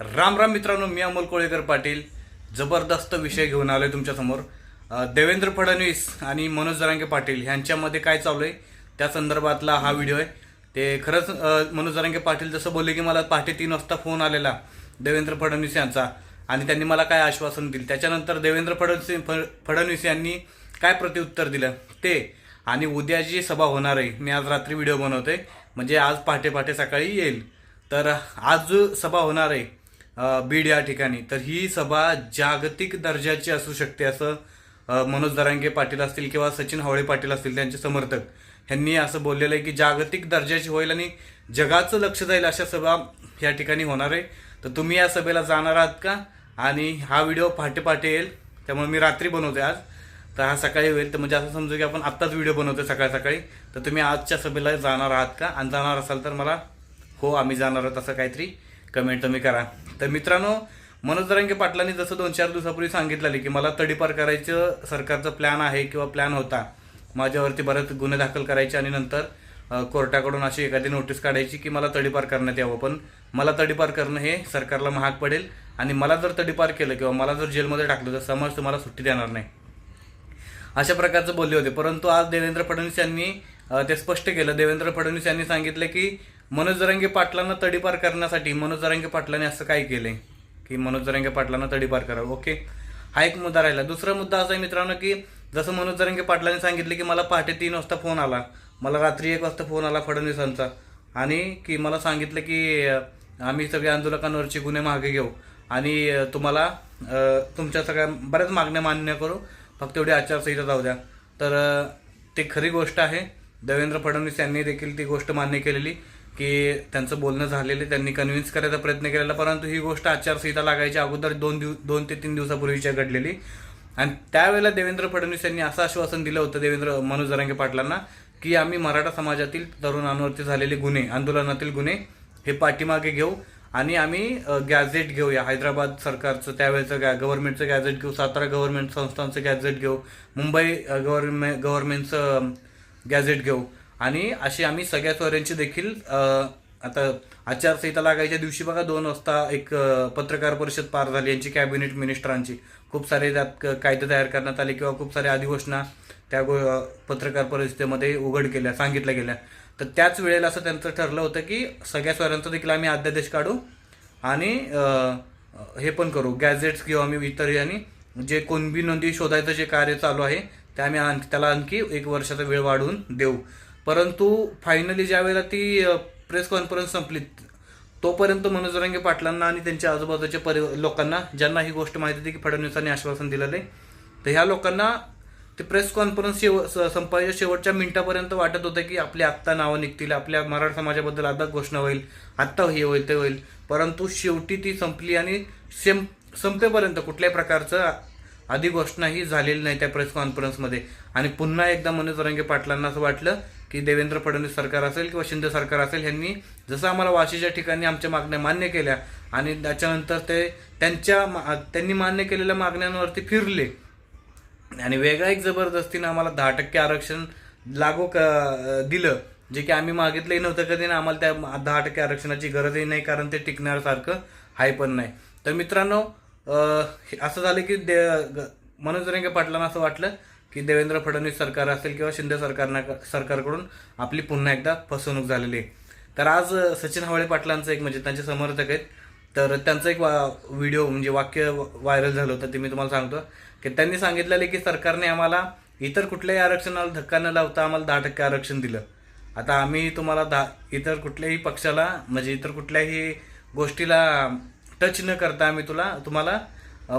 राम राम मित्रांनो मी अमोल कोळेकर पाटील. जबरदस्त विषय घेऊन आलोय तुमच्यासमोर. देवेंद्र फडणवीस आणि मनोज जरांगे पाटील ह्यांच्यामध्ये काय चालू आहे त्या संदर्भातला हा व्हिडिओ आहे. ते खरंच मनोज जरांगे पाटील जसं बोलले की मला पहाटे तीन वाजता फोन आलेला देवेंद्र फडणवीस यांचा. आणि त्यांनी मला काय आश्वासन दिलं? त्याच्यानंतर देवेंद्र फडणवीस फ- फडणवीस यांनी काय प्रत्युत्तर दिलं? ते आणि उद्या जी सभा होणार आहे मी आज रात्री व्हिडिओ बनवतोय. म्हणजे आज पहाटे पहाटे सकाळी येईल. तर आज जो सभा होणार आहे बीड या ठिकाणी. तर ही सभा जागतिक दर्जाची असू शकते असं मनोज दरांगे पाटील असतील किंवा सचिन हावळे पाटील असतील त्यांचे समर्थक. ह्यांनी असं बोललेलं आहे की जागतिक दर्जाची होईल आणि जगाचं लक्ष जाईल अशा सभा या ठिकाणी होणार आहे. तर तुम्ही या सभेला जाणार आहात का? आणि हा व्हिडिओ पहाटे पहाटे येईल त्यामुळे मी रात्री बनवते आज. तर हा सकाळी होईल तर म्हणजे असं समजू की आपण आत्ताच व्हिडिओ बनवतो सकाळी सकाळी. तर तुम्ही आजच्या सभेला जाणार आहात का? आणि जाणार असाल तर मला हो आम्ही जाणार आहोत असं काहीतरी कमेंट तुम्ही करा. तर मित्रांनो मनोज दरांगे पाटलांनी जसं दोन चार दिवसापूर्वी सांगितलेलं की मला तडीपार करायचं सरकारचा प्लॅन आहे किंवा प्लॅन होता माझ्यावरती बरेच गुन्हे दाखल करायचे आणि नंतर कोर्टाकडून अशी एखादी नोटीस काढायची की मला तडीपार करण्यात यावं. पण मला तडीपार करणं हे सरकारला महाग पडेल आणि मला जर तडीपार केलं किंवा मला जर जेलमध्ये टाकलं तर समाज तुम्हाला सुट्टी देणार नाही. अशा प्रकारचं बोलले होते. परंतु आज देवेंद्र फडणवीस यांनी ते स्पष्ट केलं. देवेंद्र फडणवीस यांनी सांगितलं की मनोज जरांगे पाटलांना तडीपार करण्यासाठी मनोज जरांगे पाटलांनी असं काय केलंय की मनोज जरांगे पाटलांना तडीपार करावं. ओके. हा एक मुद्दा राहिला. दुसरा मुद्दा असा आहे मित्रांनो की जसं मनोज जरांगे पाटलांनी सांगितलं की मला पहाटे तीन वाजता फोन आला. मला रात्री एक वाजता फोन आला फडणवीसांचा. आणि की मला सांगितलं की आम्ही सगळ्या आंदोलकांवरचे गुन्हे मागे घेऊ. आणि तुम्हाला तुमच्या सगळ्या बऱ्याच मागण्या मान्य करू. फक्त एवढी आचारसंहिता जाऊ द्या. तर ती ते खरी गोष्ट आहे. देवेंद्र फडणवीस यांनी देखील ती गोष्ट मान्य केलेली. की त्यांचं बोलणं झालेलं त्यांनी कन्व्हिन्स करायचा प्रयत्न केलेला परंतु ही गोष्ट आचारसंहिता लागायच्या अगोदर दोन दिव दोन ते तीन दिवसापूर्वीच्या घडलेली. आणि त्यावेळेला देवेंद्र फडणवीस यांनी असं आश्वासन दिलं होतं देवेंद्र मनोज जरांगे पाटलांना की आम्ही मराठा समाजातील तरुणांवरती झालेले गुन्हे आंदोलनातील गुन्हे हे पाठीमागे घेऊ आणि आम्ही गॅझेट घेऊया. हैदराबाद सरकारचं त्यावेळेचं गॅ गव्हर्नमेंटचं गॅझेट घेऊ सातारा गव्हर्नमेंट संस्थांचं गॅझेट घेऊ मुंबई अ, गव्हर्नमेंट गव्हर्नमेंटचं गॅझेट घेऊ. आणि अशी आम्ही सगळ्या चोऱ्यांची देखील आता आचारसंहिता लागायच्या दिवशी बघा दोन वाजता एक पत्रकार परिषद पार झाली. यांची कॅबिनेट मिनिस्टरांची. खूप सारे त्यात कायदे तयार करण्यात आले किंवा खूप साऱ्या अधिघोषणा त्या गो- पत्रकार परिषदेमध्ये उघड केल्या सांगितल्या गेल्या. तर त्याच वेळेला असं त्यांचं ठरलं होतं की सगळ्या स्वरांचा देखील आम्ही अध्यादेश काढू आणि हे पण करू. गॅझेट्स किंवा आम्ही इतर आणि जे कोणबी नोंदी शोधायचं जे कार्य चालू आहे ते आम्ही आणखी त्याला आणखी एक वर्षाचा वेळ वाढवून देऊ. परंतु फायनली ज्या वेळेला ती प्रेस कॉन्फरन्स संपली तोपर्यंत मनोज रंगे पाटलांना आणि त्यांच्या आजूबाजूच्या परि लोकांना ज्यांना ही गोष्ट माहिती होती की फडणवीसांनी आश्वासन दिलेलं आहे तर ह्या लोकांना ते प्रेस कॉन्फरन्स शेव स- संपायच्या शेवटच्या मिनिटापर्यंत वाटत होतं की आपली आत्ता नावं निघतील आपल्या मराठा समाजाबद्दल आता घोषणा होईल आत्ता हे होईल ते होईल. परंतु शेवटी ती संपली आणि सेम संपेपर्यंत कुठल्याही प्रकारचं आधी घोषणा ही झालेली नाही त्या प्रेस कॉन्फरन्समध्ये आणि पुन्हा एकदा मनोज रंगे पाटलांना असं वाटलं की देवेंद्र फडणवीस सरकार असेल किंवा शिंदे सरकार असेल ह्यांनी जसं आम्हाला वाशीच्या ठिकाणी आमच्या मागण्या मान्य केल्या आणि त्याच्यानंतर ते त्यांच्या मा- त्यांनी मान्य केलेल्या मागण्यांवरती फिरले. आणि वेगळा एक जबरदस्तीनं आम्हाला दहा टक्के आरक्षण लागू क दिलं जे की आम्ही मागितलंही नव्हतं कधी ना आम्हाला त्या दहा टक्के आरक्षणाची गरजही नाही कारण ते टिकण्यासारखं आहे पण नाही. तर मित्रांनो असं झालं की दे मनोज रेंगे पाटलांना असं वाटलं की देवेंद्र फडणवीस सरकार असेल किंवा शिंदे सरकारना सरकारकडून आपली पुन्हा एकदा फसवणूक झालेली आहे. तर आज सचिन हवळे पाटलांचं एक म्हणजे त्यांचे समर्थक आहेत. तर त्यांचं एक वा व्हिडिओ म्हणजे वाक्य व्हायरल झालं होतं ते मी तुम्हाला सांगतो. की त्यांनी सांगितलेलं की सरकारने आम्हाला इतर कुठल्याही आरक्षणाला धक्का न लावता आम्हाला दहा टक्के आरक्षण दिलं. आता आम्ही तुम्हाला दहा इतर कुठल्याही पक्षाला म्हणजे इतर कुठल्याही गोष्टीला टच न करता आम्ही तुला तुम्हाला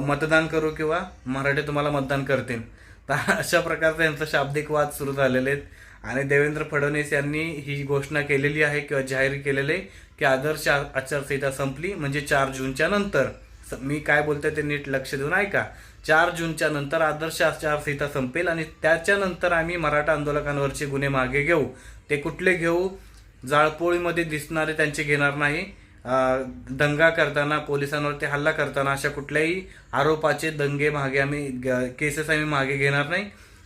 मतदान करू किंवा मराठी तुम्हाला मतदान करतील. तर अशा प्रकारचा यांचा शाब्दिक वाद सुरू झालेले आहेत. आणि देवेंद्र फडणवीस यांनी ही घोषणा केलेली आहे किंवा जाहीर केलेली आहे की आदर्श आचारसंहिता संपली म्हणजे चार जूनच्या नंतर. स- मी काय बोलते ते नीट लक्ष देऊन ऐका. चार जूनच्या नंतर आदर्श आचारसंहिता संपेल आणि त्याच्यानंतर आम्ही मराठा आंदोलकांवरचे गुन्हे मागे घेऊ. ते कुठले घेऊ? जाळपोळीमध्ये दिसणारे त्यांचे घेणार नाही. दंगा करताना पोलिसांवरती हल्ला करताना अशा कुठल्याही आरोपाचे दंगे मागे आम्ही ग- केसेस आम्ही मागे घेणार नाही.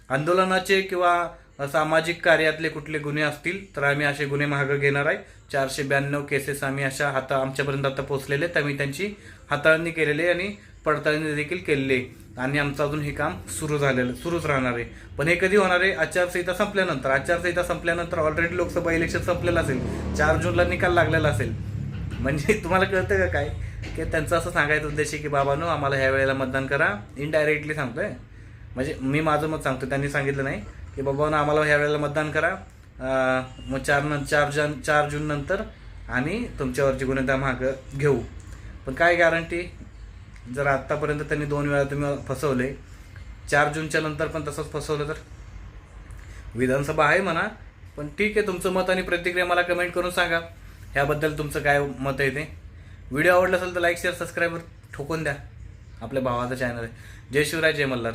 आंदोलनाचे किंवा सामाजिक कार्यातले कुठले गुन्हे असतील तर आम्ही असे गुन्हे मागं घेणार आहे. चारशे ब्याण्णव केसेस आम्ही अशा हाता आमच्यापर्यंत आता पोचलेले आहेत. आम्ही त्यांची हाताळणी केलेली आहे आणि पडताळणी देखील केलेली आहे. आणि आमचं अजून हे काम सुरू झालेलं सुरूच राहणार आहे. पण हे कधी होणार आहे? आचारसंहिता संपल्यानंतर. आचारसंहिता संपल्यानंतर ऑलरेडी लोकसभा इलेक्शन संपलेलं असेल. चार जूनला निकाल लागलेला असेल. म्हणजे तुम्हाला कळतं का काय? की त्यांचं असं सांगायचं उद्देश की बाबानो आम्हाला ह्या वेळेला मतदान करा. इनडायरेक्टली सांगतोय. म्हणजे मी माझं मत सांगतो त्यांनी सांगितलं नाही. की बाबानो आम्हाला ह्या वेळेला मतदान करा. मग चार न चार जन चार जून नंतर आम्ही तुमच्यावरची गुन्हेदा मागं घेऊ. पण काय गॅरंटी जर आत्तापर्यंत त्यांनी दोन वेळा तुम्ही फसवले चार जूनच्या नंतर पण तसंच फसवलं तर? विधानसभा आहे म्हणा पण ठीक आहे तुमचं मत आणि प्रतिक्रिया मला कमेंट करून सांगा. ह्याबद्दल तुमचं काय मत आहे ते? व्हिडिओ आवडला असेल तर लाईक शेअर सबस्क्राईबर ठोकून द्या. आपल्या भावाचं चॅनल आहे. जय शिवराय जय मल्हार.